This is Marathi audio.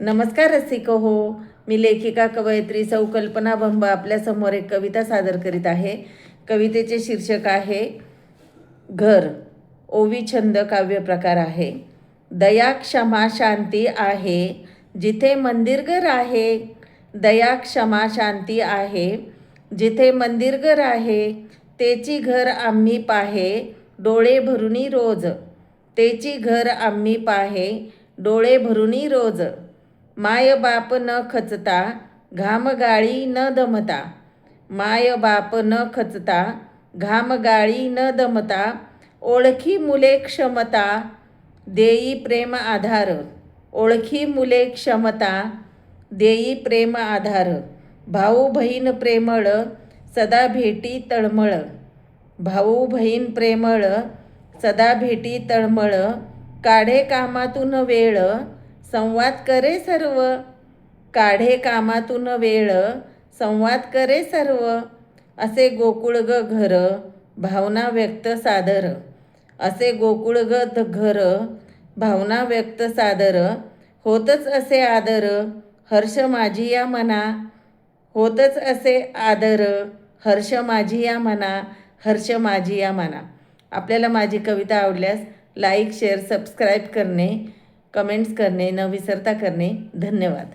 नमस्कार रसिक हो. मी लेखिका कवयित्री सौ कल्पना भंब आपल्यासमोर एक कविता सादर करीत आहे. कवितेचे शीर्षक आहे घर ओवी छंद काव्य प्रकार आहे. दया क्षमा शांती आहे. जिथे मंदिरघर आहे दया क्षमा शांती आहे. जिथे मंदिरघर आहे तेची घर आम्ही पाहे डोळे भरुनी रोज. तेची घर आम्ही पाहे डोळे भरुनी रोज. माय बाप न खचता घामगाळी न दमता. माय बाप न खचता घामगाळी न दमता ओळखी मुले क्षमता देई प्रेम आधार. ओळखी मुले क्षमता देई प्रेम आधार. भाऊ बहीण प्रेमळ सदा भेटी तळमळ. भाऊ बहीण प्रेमळ सदा भेटी तळमळ. काढे कामातून वेळ संवाद करे सर्व. काढे कामातून वेळ संवाद करे सर्व. असे गोकुळ ग घर भावना व्यक्त सादर. असे गोकुळ ग घर भावना व्यक्त सादर. होतच असे आदर हर्ष माझी या मना. होतच असे आदर हर्ष माझी या मना हर्ष माझी या मना. आपल्याला माझी कविता आवडल्यास लाईक शेअर सबस्क्राईब करणे. कमेंट्स करणे न विसरता करणे धन्यवाद।